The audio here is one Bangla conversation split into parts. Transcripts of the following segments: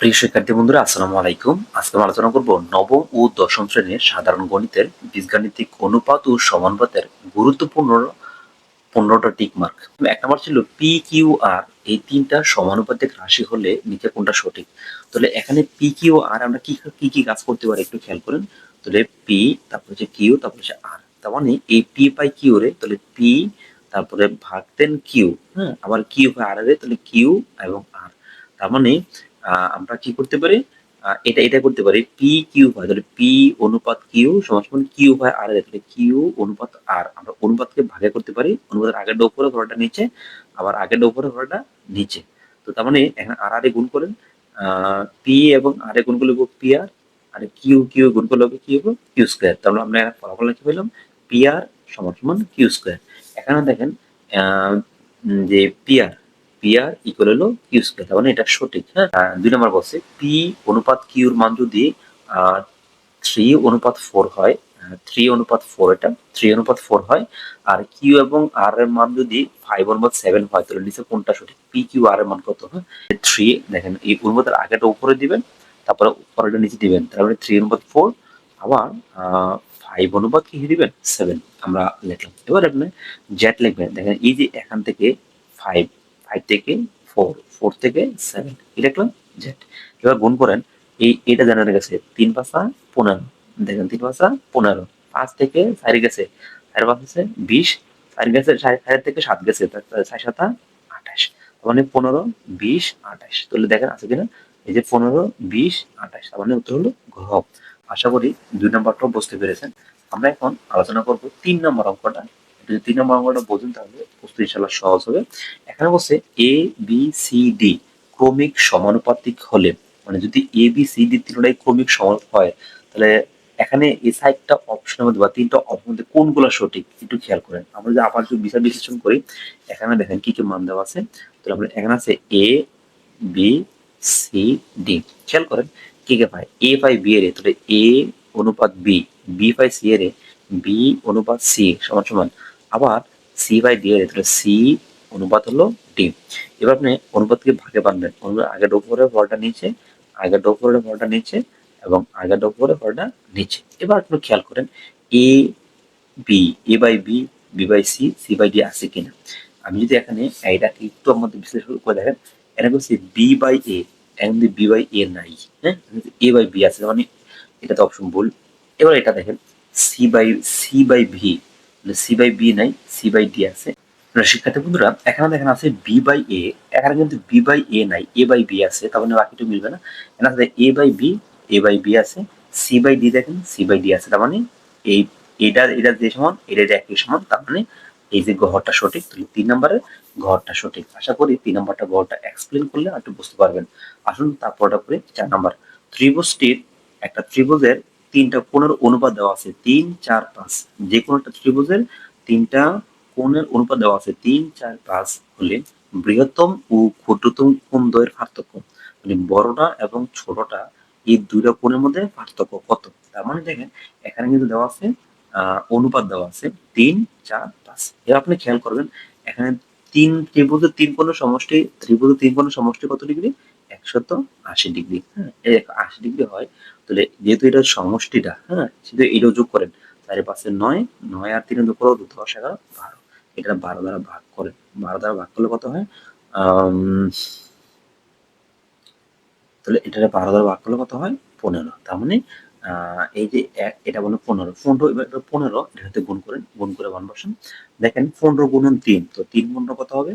প্রিয় শিক্ষার্থী বন্ধুরা, আসসালামু আলাইকুম। আজকে আমরা আলোচনা করব নবম ও দশম শ্রেণির সাধারণ গণিতের, বীজগাণিতিক অনুপাত ও সমানুপাতের গুরুত্বপূর্ণ পনেরোটা টিক মার্ক এক নম্বর ছিল পি কিউ আর এই তিনটা সমানুপাতিক রাশি হলে নিচে কোনটা সঠিক? তাহলে এখানে পি কিউ আর আমরা কি কি কি কাজ করতে পারি একটু খেয়াল করেন। তাহলে পি তারপর হচ্ছে কিউ তারপর হচ্ছে আর তার মানে এই পি পাই কিউ রে, তাহলে পি তারপরে ভাগ দেন কিউ হ্যাঁ আবার কিউ হয় আর রে তাহলে কিউ এবং আর তার মানে আমরা কি করতে পারি? এটা এটা করতে পারি। পি কিউ হয় তাহলে পি অনুপাত কিউ সমান কিউ হয় আর তাহলে কিউ অনুপাত আর আমরা অনুপাতকে ভাগে করতে পারি। অনুপাতের আগের উপরে ঘরটা নিচে, আবার আগের উপরে ঘরটা নিচে। তো তার মানে এখানে আর আর গুণ করেন। পি এবং আর এ গুণ করলে P R R Q Q গুণ করলে কি হবে? কিউ স্কোয়ার তাহলে আমরা ফলাফল লিখে পেলাম। পি আর সমান সমান কিউ স্কোয়ার এখানে দেখেন যে P R P R equal হলো কিউ স্কোয়ার তার মানে এটা সঠিক হ্যাঁ? দুই নম্বর বলছে পি অনুপাত কিউর মান যদি থ্রি অনুপাত ফোর হয় থ্রি অনুপাত ফোর এটা থ্রি অনুপাত ফোর হয়, আর কিউ এবং আর এর মান যদি ফাইভ অনুপাত সেভেন হয়, তাহলে নিচে কোনটা সঠিক? পি কিউ আর এর মান কত, হয়? থ্রি দেখেন, এই অনুপাতের আগেটা উপরে দিবেন, তারপরে পরেরটা নিচে দিবেন তারপরে থ্রি অনুপাত ফোর আবার ফাইভ অনুপাত কি দিবেন? সেভেন আমরা লিখলাম। এবার আপনি জেট লিখবেন, দেখেন, এই যে এখান থেকে ফাইভ ফাইভ থেকে ফোর ফোর থেকে সেভেন এই লিখলাম জেট এবার গুণ করেন, এই, এটা জানা গেছে, তিন পাঁচা পনেরো। দেখেন, তিন পাঁচা পনেরো। পাঁচ থেকে চার গেছে, চার পাঁচ গেছে বিশ, চার গেছে চার থেকে সাত গেছে চার সাতা, আঠাশ। মানে পনেরো, বিশ, আঠাশ। তাহলে দেখেন, আছে কিনা? এই যে পনেরো, বিশ, আঠাশ, তার মানে উত্তর হলো গ্রহ আশা করি দুই নম্বরটাও বুঝতে পেরেছেন। আমরা এখন আলোচনা করব তিন নম্বর অঙ্কটা। যদি তিন নম্বর অঙ্কটা বোঝেন তাহলে প্রস্তুতি ইনশাল্লাহ সহজ হবে। এখানে বলছে এ বি সি ডি ক্রমিক সমানুপাতিক হলে মানে যদি এ বি সি ডি তিনটাই ক্রমিক সমান হয়, তাহলে এখানে এই সাইডটা অপশনের মধ্যে বা তিনটা অপশন মধ্যে কোনগুলো সঠিক একটু খেয়াল করেন। আমরা যদি আবার যদি বিচার বিশ্লেষণ করি, এখানে দেখেন কি কি মান দেওয়া আছে, তাহলে আমরা এখানে আছে এ বি সি ডি খেয়াল করেন কি কে পাই এ পাই বি এর তাহলে এ অনুপাত বি বি পাই সি এর বি অনুপাত সি সমান সমান। আবার সি বাই ডি এর তাহলে সি অনুপাত হলো ডি এবার আপনি অনুপাতকে ভাগে বানবেন। অনুপাত আগের উপরে ভরটা নিচে, আগের উপরে ভরটা নিচে এবং আগের উপরে ভরটা নিচে। এবার আপনি খেয়াল করেন A B A by B B by C C by D আছে কিনা। আমি যদি এখানে এইটাকে একটু আমাদের বিশ্লেষণ করে দেখেন এটা বলছি বি বাই এ এখন বি বাই এ নাই হ্যাঁ? এ বাই বি আছে মানে এটা তো অপশন ভুল। এবার এটা দেখেন C by C by V C by B নাই সি বাই ডি আছে। শিক্ষার্থী বন্ধুরা, এখানে দেখেন আছে বি বাই এ এখানে কিন্তু বি বাই এ নাই এ বাই বি আছে, তার মানে বাকিটা মিলবে না। এখানে A by B A by B আছে সি বাই ডি দেখেন সি বাই ডি আছে, তার মানে এই, এটা এটা যে সমান, এটা একই সমান, তার মানে এই যে ঘরটা সঠিক, তাহলে তিন নম্বরের ঘরটা সঠিক। আশা করি তিন নম্বরটা ঘরটা এক্সপ্লেন করলে একটু বুঝতে পারবেন। আসুন তারপরটা করে চার নম্বর। ত্রিভুজটির একটা ত্রিভুজের তিনটা কোণের অনুপাত দেওয়া আছে তিন, চার, পাঁচ। যে কোনো একটা ত্রিভুজের, তিনটা কোণের অনুপাত দেওয়া আছে তিন, চার, পাঁচ হলে বৃহত্তম ও ক্ষুদ্রতম কোণ দ্বয়ের পার্থক্য। মানে বড়টা এবং ছোটটা এই দুইটা কোণের মধ্যে পার্থক্য কত? তার মানে দেখেন, এখানে কিন্তু দেওয়া আছে অনুপাত দেওয়া আছে তিন, চার, পাঁচ। এবার আপনি খেয়াল করবেন, এখানে তিন ত্রিভুজের তিন কোণের সমষ্টি, ত্রিভুজের তিন কোণের সমষ্টি কত ডিগ্রি? একশত আশি ডিগ্রি। হ্যাঁ আশি ডিগ্রি হয়, তাহলে যেহেতু এটা সমষ্টিটা হ্যাঁ এটাও যোগ করেন নয় নয় আর তিনে করো দশ এগারো বারো। এটা বারো দ্বারা ভাগ করেন। বারো দ্বারা ভাগ করলে কত হয়? তাহলে এটা বারো দ্বারা ভাগ করলে কত হয়? পনেরো। তার মানে এই যে এটা বলো পনেরো। পনেরো, এবার পনেরো এটাতে গুণ করেন, গুণ করে বান বসান। দেখেন পনেরো গুণন তিন, তো তিন পনেরো কত হবে?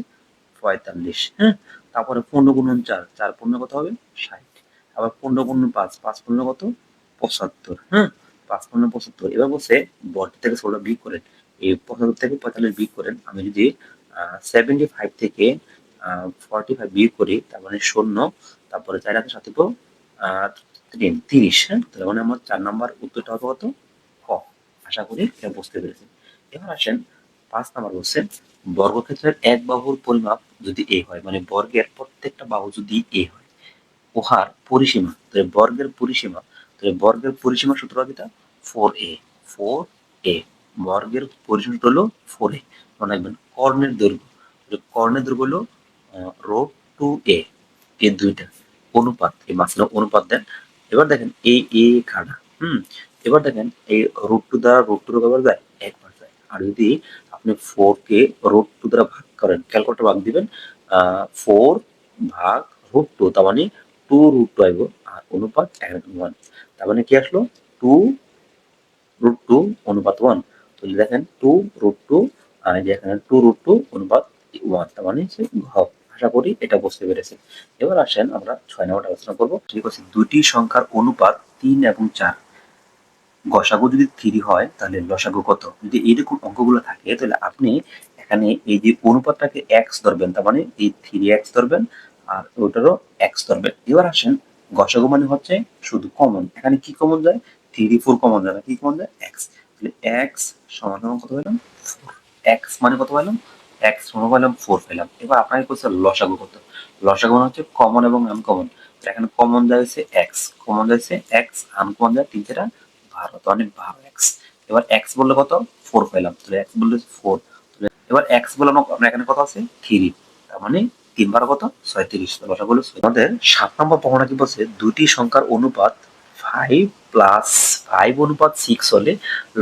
পঁয়তাল্লিশ হ্যাঁ? তারপরে পনেরো গুণন চার চার পনেরো কত হবে? ষাট। আবার পনেরো গুণন পাঁচ পাঁচ পনেরো কত? পঁচাত্তর হ্যাঁ? পাঁচ পনেরো পঁচাত্তর। এবার বসে বর্ড থেকে ষোলো বিগ করেন। এই পঁচাত্তর থেকে পঁয়তাল্লিশ বিগ করেন। আমি যদি সেভেন্টি ফাইভ থেকে ফর্টি ফাইভ বিয়োগ করি, তার মানে শূন্য, তারপরে চার হাতে সাথে তিরিশ হ্যাঁ? তাহলে মানে আমার চার নাম্বার উত্তরটা হবে কত? ক। আশা করি বুঝতে পেরেছেন। এবার আসেন পাঁচ নাম্বার বলছে, বর্গক্ষেত্রের এক বাহুর পরিমাপ যদি এ হয় মানে বর্গের প্রত্যেকটা বাহু যদি এ হয়, উহার পরিসীমা, তাহলে বর্গের পরিসীমা, তাহলে বর্গের পরিসীমা সূত্র কিটা ফোর এ ফোর এ বর্গের পরিসীমা সূত্র হলো ফোর এ মনে রাখবেন, কর্ণের দৈর্ঘ্য কর্ণের দৈর্ঘ্য হলো রোড টু এ এই দুইটা অনুপাত, এই মাঝখানে অনুপাত দেন, এবার দেখেন এই এ কাটা হুম, এবার দেখেন এই রুট টু দ্বারা রুট টু কবার যায় একবার যায়, আর যদি আপনি ফোর কে রুট টু দ্বারা ভাগ করেন। ক্যালকুলেটর ভাগ দিবেন ফোর ভাগ রুট টু তার মানে টু রুট টু আর অনুপাত ওয়ান তার মানে কি আসলো? টু রুট টু অনুপাত ওয়ান তাহলে দেখেন টু রুট টু এখানে টু রুট টু অনুপাত ওয়ান তার মানে হচ্ছে ঘ আশা করি এটা বুঝতে পেরেছেন। এবার আসেন আমরা ছয় নম্বরটা আলোচনা করব। ঠিক আছে দুটি সংখ্যার অনুপাত তিন এবং চার। গসাগু যদি থ্রি হয়, তাহলে লসাগু কত? যদি এইরকম অঙ্কগুলো থাকে, তাহলে আপনি এখানে এই যে অনুপাতটাকে এক্স ধরবেন, তার মানে এই থ্রি এক্স ধরবেন আর ওটারও এক্স ধরবেন। এবার আসেন, গসাগু মানে হচ্ছে শুধু কমন এখানে কি কমন যায়? থ্রি ফোর কমন যায়। না কি কমন যায়? এক্স তাহলে এক্স সমান কত পেলাম? এক্স মানে কত পেলাম? এক্স সমান পেলাম ফোর পেলাম। এবার আপনাকে করছে লসাগু কত? লসাগু মানে হচ্ছে কমন এবং আনকমন এখানে কমন যায় হচ্ছে এক্স কমন যাচ্ছে এক্স আনকমন যায় তিন চারটা বারো তো অনেক বারো এক্স এবার এক্স বললে কত? ফোর পেলাম তাহলে এক্স বললে ফোর এবার এক্স বললাম, আমরা এখানে কত আছে? থ্রি তার মানে তিন বারো কত? ছয়ত্রিশ। লসা বলে আমাদের সাত নম্বর প্রমাণা কি বলছে? দুটি সংখ্যার অনুপাত ফাইভ প্লাস ফাইভ অনুপাত সিক্স হলে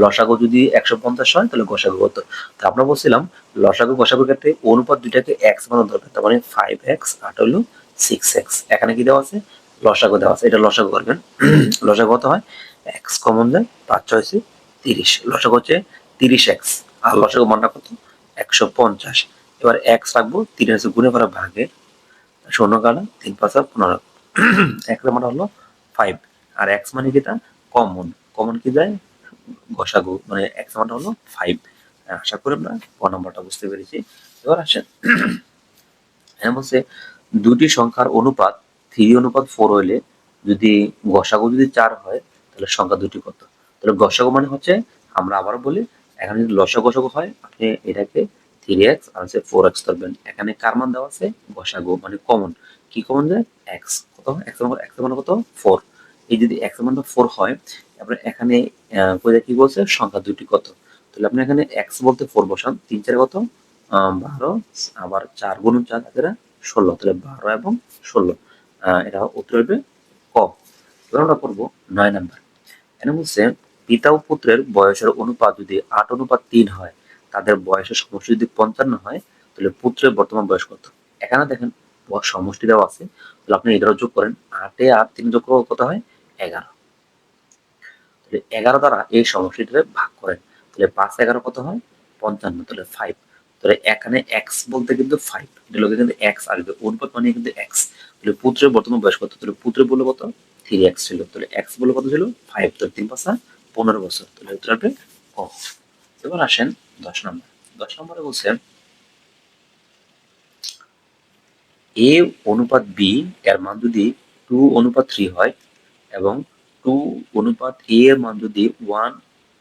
লসাগু যদি একশো পঞ্চাশ হয়, তাহলে গসাগু কত? তো আমরা বলছিলাম, লসাগু গসাগুর ক্ষেত্রে অনুপাত দুইটাকে এক্স বানানো দরকার। তার মানে ফাইভ এক্স আট হলো সিক্স এক্স এখানে কি দেওয়া আছে? লসাগু দেওয়া আছে। এটা লসাগু করবেন। লসাগু কত হয়? এক্স কমন যায় পাঁচ ছয়শে তিরিশ। লসাগু হচ্ছে তিরিশ এক্স আর লসাগু মানটা কত? একশো পঞ্চাশ। এবার এক্স রাখব তিন হচ্ছে গুণে করা ভাগে শূন্য কাটা, তিন পাঁচা পনেরো। এক্স মানে হলো ফাইভ আর এক্স মানে যেটা কমন কমন কি যায় গসাগু। মানে এক্স মানে হলো ফাইভ আশা করি আমরা ক নম্বরটা বুঝতে পেরেছি। এবার আসেন। হ্যাঁ বলছে দুটি সংখ্যার অনুপাত থ্রি অনুপাত ফোর হইলে যদি গসাগু যদি চার হয় তাহলে সংখ্যা দুটি কত তাহলে গসাগু মানে হচ্ছে আমরা আবার বলি, এখানে যদি লসা গসাগু হয়, আপনি এটাকে থ্রি এক্স আর হচ্ছে ফোর এক্স ধরবেন। এখানে কার মান দেওয়া আছে? গসাগু মানে কমন কি কমন যায় এক্স কত? এক্স মানে এক্স মানে কত? ফোর এই যদি এক্স মানটা ফোর হয়, তারপরে এখানে কি বলছে? সংখ্যা দুটি কত? তাহলে আপনি এখানে এক্স বলতে ফোর বসান। তিন চার কত? বারো। আবার চার গুণ চার তাদের ষোলো। তাহলে বারো এবং ষোলো এটা উত্তর হবে ক। এবার আমরা করব নয় নাম্বার এখানে বলছে পিতা ও পুত্রের বয়সের অনুপাত যদি আট অনুপাত তিন হয়, তাদের বয়সের সমষ্টি যদি পঞ্চান্ন হয়, তাহলে পুত্রের বর্তমান বয়স কত? এখানে দেখেন সমষ্টি দেওয়া আছে। তাহলে আপনি এগারো যোগ করেন, আটে আট তিন যোগ কত হয়? এগারো। তাহলে এগারো দ্বারা এই সমষ্টিটাকে ভাগ করেন, তাহলে পাঁচ এগারো কত হয়? পঞ্চান্ন, তাহলে ফাইভ তাহলে এখানে এক্স বলতে কিন্তু ফাইভ লোকে কিন্তু এক্স আসবে, অনুপাত মানে কিন্তু এক্স তাহলে পুত্রের বর্তমান বয়স কত? তাহলে পুত্রের বলল কত? থ্রি এক্স ছিল, তাহলে এক্স বলল কত ছিল? ফাইভ তাহলে তিন পাঁচা, পনেরো বছর, তাহলে উত্তর হবে ক এবার আসেন দশ নম্বর। দশ নম্বরে বলছে এ অনুপাত বি এর মান যদি টু অনুপাত থ্রি হয়, এবং টু অনুপাত এ এর মান যদি ওয়ান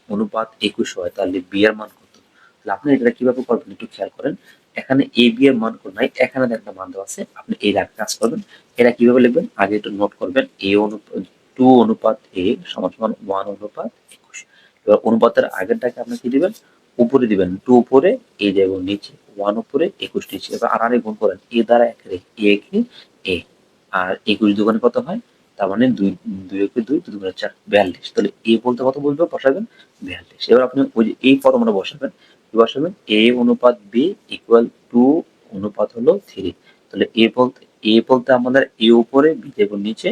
অনুপাত একুশ হয়, তাহলে বি এর মান কত? তাহলে আপনি এটা কীভাবে করবেন একটু খেয়াল করেন। এখানে এ বি এর মান কোন নাই। এখানে একটা মান দেওয়া আছে। আপনি এই রাখ কাজ করবেন। এটা কীভাবে লিখবেন? আগে একটু নোট করবেন। এ অনুপাত টু অনুপাত এ সমান সমান ওয়ান অনুপাত একুশ। এবার অনুপাতের আগেরটাকে আপনি কি দিবেন? উপরে দিবেন। টু উপরে এ যাব নিচে। ওয়ান উপরে, একুশ নিচে। এবার আর গুণ করেন। এ দ্বারা এক রে এ কে এ আর একুশ দুগুণে কত হয়? তার মানে দুই দুই একে দুই দুই দুগুণে চার। বিয়াল্লিশ। তাহলে এ বলতে কত বলবে? বসাবেন। বিয়াল্লিশ। এবার আপনি ওই যে এই ফর্মুলা বসাবেন। কি বসাবেন এ অনুপাত বি ইকুয়াল টু অনুপাত হলো থ্রি তাহলে এ বলতে এ বলতে আমাদের এ উপরে বি যাব নিচে,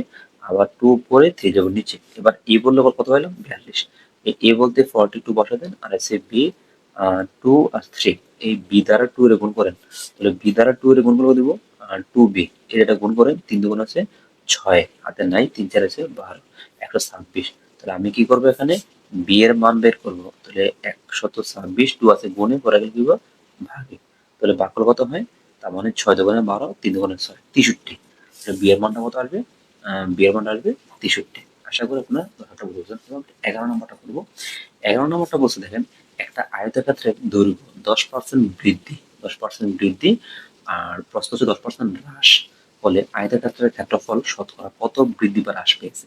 আবার টু উপরে থ্রি যাব নিচে। এবার এ বললে কত হলো? বিয়াল্লিশ। এ বলতে ফর্টি টু বসাতেন আর এসে বি টু আর থ্রি এই বি দ্বারা টু এর গুণ করেন। তাহলে বি দ্বারা টু এর গুণ করে দিব? টু বি এর এটা গুণ করেন, তিন দুগুণ আছে ছয়। হাতে নাই, তিন চার আছে বারো। একশো ছাব্বিশ। তাহলে আমি কি করব এখানে? বি এর মান বের করব, তাহলে একশত ছাব্বিশ টু আছে গুণে, পরে গেলে দিব ভাগে। তাহলে বাকল কত হয়? তার মানে ছয় দুগুণে বারো, তিন দুগুণে ছয়, তেষট্টি। তাহলে বি মানটা কত আসবে? বি এর মানটা আসবে তেষট্টি। আশা করি আপনার কথাটা বুঝবেন এবং এগারো নম্বরটা করব। এগারো নম্বরটা বলছে, দেখেন, একটা আয়তক্ষেত্রের দৈর্ঘ্য দশ পার্সেন্ট বৃদ্ধি, দশ পার্সেন্ট বৃদ্ধি, আর প্রস্থ হচ্ছে দশ পার্সেন্ট হ্রাস। ফলে আয়তক্ষেত্রের ক্ষেত্রফল শতকরা কত বৃদ্ধি বা হ্রাস পেয়েছে?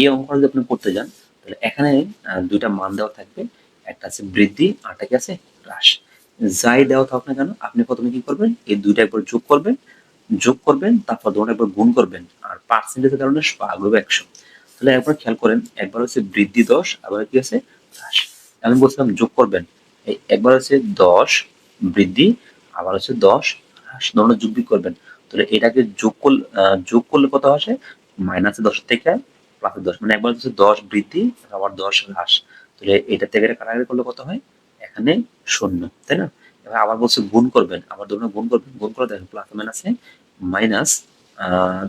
এই অঙ্কটা যদি আপনি করতে যান তাহলে এখানে দুইটা মান দেওয়া থাকবে। একটা আছে বৃদ্ধি আর কি আছে? হ্রাস। যাই দেওয়া থাক না কেন, আপনি প্রথমে কি করবেন? এই দুইটা একবার যোগ করবেন যোগ করবেন, তারপর ধরুন একবার গুণ করবেন। আর পার্সেন্টেজের কারণে ভাগ হবে একশো। তাহলে একবার খেয়াল করেন, একবার হচ্ছে বৃদ্ধি দশ, আবার কি আছে? হ্রাস। আমি বলছিলাম যোগ করবেন। এই একবার হচ্ছে দশ, বৃদ্ধি, আবার হচ্ছে দশ, হ্রাস। ধরনের যোগ করবেন। তাহলে এটাকে যোগ করলে যোগ করলে কত আসে? মাইনাস দশ থেকে প্লাস দশ। মানে একবার হচ্ছে দশ বৃদ্ধি আবার দশ হ্রাস। তাহলে এটা থেকে কাটাকাটি করলে কত হয়? এখানে শূন্য, তাই না? এবার আবার বলছে গুণ করবেন। আবার ধরুন গুণ করবেন। গুণ করে দেখেন প্লাস মাইনাসে মাইনাস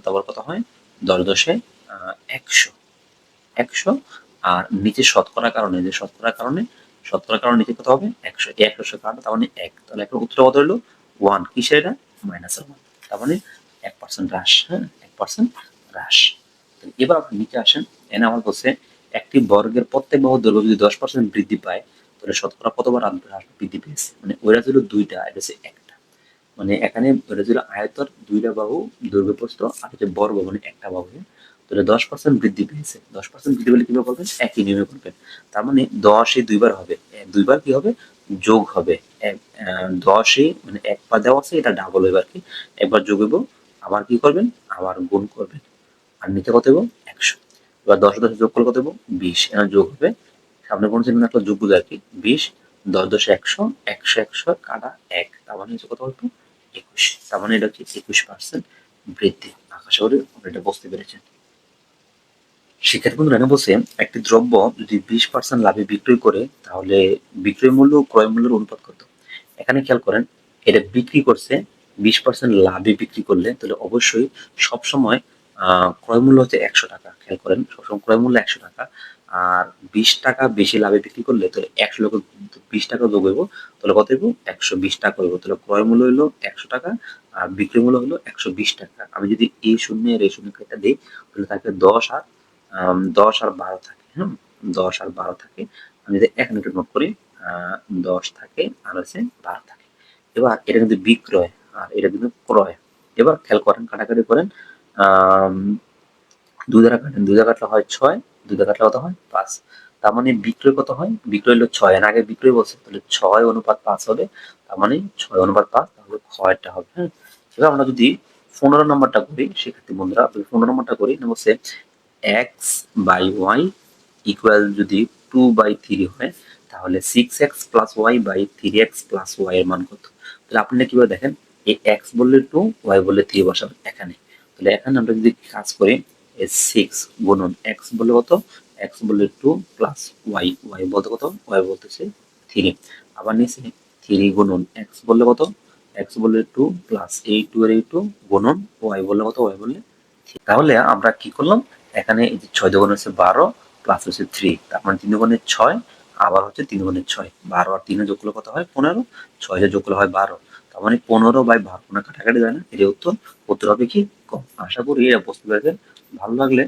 তারপর কত হয়? দশ দশে একশো। একশো, আর নিচে শতকরার কারণে, যে শতকরার কারণে শতকরার কারণে নিচে কত হবে? একশো। এক একশো কারণ, তার মানে এক। তাহলে একটা উত্তর কত হলো? ওয়ান কিসের এটা? মাইনাসের ওয়ান তার মানে এক পার্সেন্ট হ্রাস হ্যাঁ? এক পার্সেন্ট হ্রাস। তো এবার আপনি নিচে আসেন, এনে আমার বলছে একটি বর্গের প্রত্যেক বাহুর দৈর্ঘ্য যদি দশ পার্সেন্ট বৃদ্ধি পায়, তাহলে শতকরা কতবার হ্রাস বৃদ্ধি পেয়েছে? মানে ওইটা ছিল দুইটা, এটা হচ্ছে একটা। মানে এখানে ওটা ছিল আয়তর দুইটা বাহু দৈর্ঘ্য প্রস্থ, আর হচ্ছে বর্গ মানে একটা বাহু। তাহলে দশ পার্সেন্ট বৃদ্ধি পেয়েছে। দশ পার্সেন্ট বৃদ্ধি পেলে কীভাবে করবেন? একই নিয়মে করবেন। তার মানে দশে দুইবার হবে। দুইবার কি হবে? যোগ হবে। এক- দশে মানে একবার দেওয়া আছে, এটা ডাবল হবে আর কি। একবার যোগ হইব, আবার কি করবেন? আবার গুণ করবেন। আর নিচে কত হইব একশো। এবার দশ দশে যোগ করলে কত হইব বিশ। এখানে যোগ হবে, সামনে কোনো চিহ্ন একটা যোগ আর কি। বিশ, দশ দশে একশো একশো একশো, কাটা এক। তার মানে হচ্ছে কত হইব একুশ। তার মানে এটা হচ্ছে একুশ পার্সেন্ট বৃদ্ধি। আকাশ করে এটা বুঝতে পেরেছেন। শিক্ষার্থী বন্ধুরা, এখানে বলছে, একটি দ্রব্য যদি বিশ পার্সেন্ট লাভে বিক্রয় করে, তাহলে বিক্রয় মূল্য ক্রয় মূল্যের অনুপাত কত? এখানে খেয়াল করেন, এটা বিক্রি করছে, বিশ পার্সেন্ট লাভে বিক্রি করলে, তাহলে অবশ্যই সবসময় আহ, ক্রয় মূল্য হচ্ছে একশো টাকা খেয়াল করেন সবসময় ক্রয় মূল্য একশো টাকা। আর বিশ টাকা বেশি লাভে বিক্রি করলে তাহলে একশো লোক বিশ টাকা যোগ হইব তাহলে কত হইব? একশো বিশ টাকা হইব। তাহলে ক্রয় মূল্য হইল একশো টাকা আর বিক্রয় মূল্য হলো একশো বিশ টাকা। আমি যদি এই শূন্য আর এই শূন্য কেটে দিই তাহলে থাকে দশ আর দশ আর বারো থাকে হ্যাঁ? দশ আর বারো থাকে। আমি যদি এক একটু নোট করি দশ থাকে আর হচ্ছে বারো থাকে। এবার এটা কিন্তু বিক্রয় আর এটা কিন্তু ক্রয়। এবার খেয়াল করেন কাটাকাটি করেন দুই দ্বারা কাটেন দুই দ্বারা কাটলে হয় ছয়, দুই দ্বারা কাটলে কত হয়? পাঁচ। তার মানে বিক্রয় কত হয়? বিক্রয় হলো ছয়। এর আগে বিক্রয় বলছে, তাহলে ছয় অনুপাত পাঁচ হবে। তার মানে ছয় অনুপাত পাঁচ, তাহলে ক্ষয়টা হবে হ্যাঁ? এবার আমরা যদি পনেরো নম্বরটা করি, সেক্ষেত্রে বন্ধুরা পনেরো নম্বরটা করি বলছে এক্স বাই ওয়াই ইকুয়াল যদি টু বাই থ্রি হয়, তাহলে six x plus y by three x plus y এর মান কত? তাহলে আপনি কীভাবে দেখেন? এই এক্স বললে টু ওয়াই বললে থ্রি বসাবেন, এখানে। তাহলে এখানে আমরা যদি কাজ করি সিক্স গুণন এক্স বলে কত? এক্স বলে টু প্লাস ওয়াই ওয়াই বলতে কত? ওয়াই বলতেছে থ্রি আবার নিচে থ্রি গুণন এক্স বললে কত? এক্স বললে টু প্লাস এই টু এর এই টু গুণন ওয়াই বললে কত? ওয়াই বললে তাহলে আমরা কি করলাম? এখানে এই যে ছয় দুগুণ হচ্ছে বারো প্লাস হচ্ছে থ্রি তার মানে তিন দুগুণের ছয়, আবার হচ্ছে তিন গুণের ছয়। বারো আর তিনে যোগ করলে কত হয়? পনেরো। ছয় যোগ করলে হয় বারো। তার মানে পনেরো বাই বারো কোনো কাটাকাটি যায় না। এর উত্তর। উত্তর হবে কি? আশা করি এটা বুঝতে পেরেছেন ভালো লাগলে